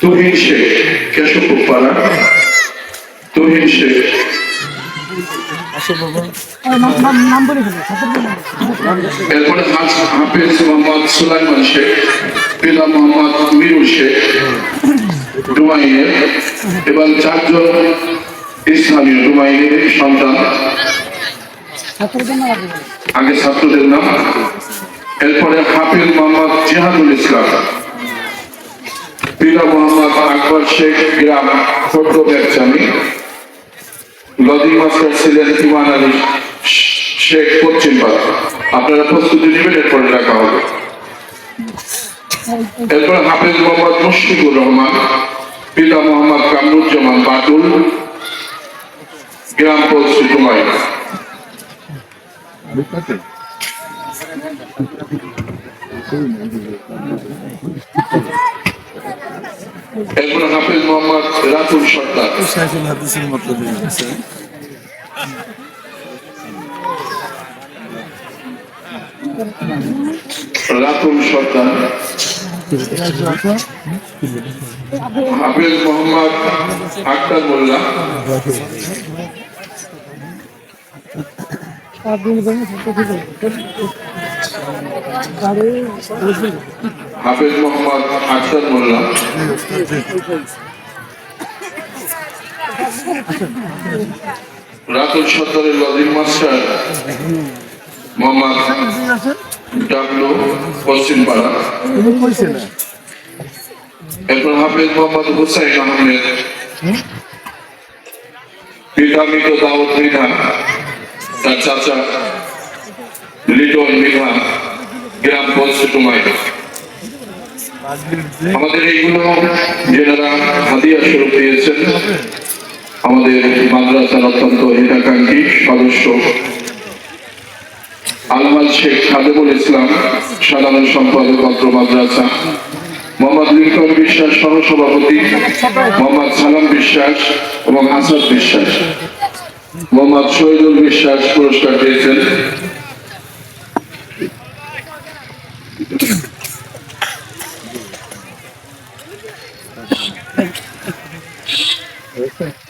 তুহিন শেখ কেশবপুর পাড়া তুহিন শেখ। এরপরে হাফ- হাফিজ মোহাম্মদ সুলাইমান শেখ পিতা মোহাম্মদ মিরু শেখ ডুমাইয়ের এবং চারজন স্থানীয় ডুমাইয়ের সন্তান। আগে ছাত্রদের নাম এরপরে হাফিজ মোহাম্মদ জিহাদুল ইসলাম পিতা মোহাম্মদ আকবর শেখ গ্রাম ছোট্ট ব্যবসামী লদি মাস্টার ছিলেন ইমান আলী শেখ পশ্চিম আপনারা প্রস্তুতি নেবেন, এরপরে রাখা হবে। এরপর হাফিজ মোহাম্মদ মুশফিকুর রহমান, পিতা মোহাম্মদ কামরুজ্জামান বাটুল গ্রাম পশ্চিম কুমারী এরপর হাফিজ মোহাম্মদ রাতুল সর্দার। শাইখুল হাদিসের মতো আছে। রাতুল সর্দার। হাফিজ মোহাম্মদ আক্তার মোল্লা। আর হাফিজ মোহাম্মদ আক্তার মোল্লা। রাতুল সর্দারের লজিক মাস্টার মোহাম্মদ ডাবলু পশ্চিম পাড়া। তুমি কইছে না। এরপর হাফিজ মোহাম্মদ হুসাইন আহমেদ। পিতা মৃত তার চাচা লিটন মৃধা গ্রাম পঞ্চটুমাই আমাদের এইগুলো যেনারা হাদিয়া স্বরূপ দিয়েছেন। আমাদের মাদ্রাসার অত্যন্ত হিতাকাঙ্ক্ষী সদস্য আলমাল শেখ খাদেমুল ইসলাম, সাধারণ সম্পাদক অত্র মাদ্রাসা, মোহাম্মদ লিঙ্কন বিশ্বাস সহসভাপতি, মোহাম্মদ সালাম বিশ্বাস এবং আসাদ বিশ্বাস। মোহাম্মদ শহীদুল বিশ্বাস পুরস্কার পেয়েছেন এ পর্যায়ে আর কিছু তো না। এই লজিং মার্ক এ পর্যায়ে logic master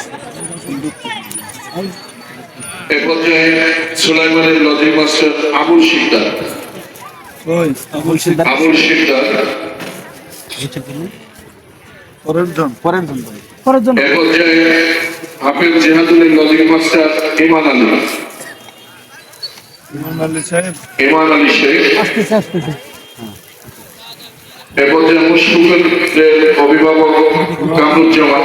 Mubarak lodging mark থেকে মাশাআল্লাহ এ পর্যায়ে সুলাইমানের লজিক মাস্টার আবুল শিকদার। ওই আবুল শিকদার। পরের জন পরের জন পরের জন্য এ পর্যায়ে হাফিজ জিহাদুলের লজিক মাস্টার ইমান আলী। ইমাম আলী সাহেব। ইমান আলী শেখ। আসতেছে আসতেছে। এ পর্যায়ে মুশফিকুলের অভিভাবক কামরুজ্জামান।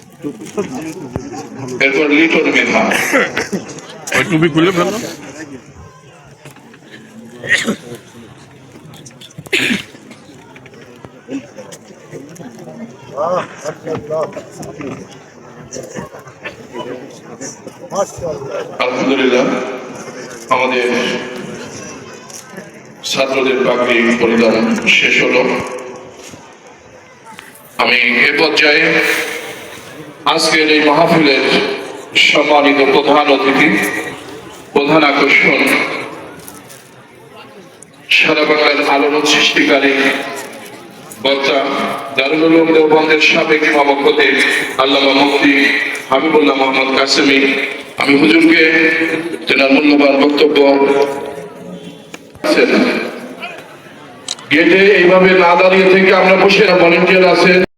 এরপর লিটন মেধা। ওই টুপি খুলে ফেলো আলহামদুলিল্লাহ আমাদের ছাত্রদের পাগড়ি পরিধান শেষ হলো। আমি এ পর্যায়ে আজকের এই মাহফিলের সম্মানিত প্রধান অতিথি, প্রধান আকর্ষণ, সারা বাংলার আলোড়ন সৃষ্টিকারী বক্তা দারুল উলুম দেওবন্দের সাবেক ইমামকতে আল্লামা মুফতি হাবিবুল্লাহ মোহাম্মদ কাসেমি। আমি হুজুরকে তেনার মূল্যবান বক্তব্য গেটে এইভাবে না দাঁড়িয়ে থেকে আমরা বসে ভলেন্টিয়ার আছে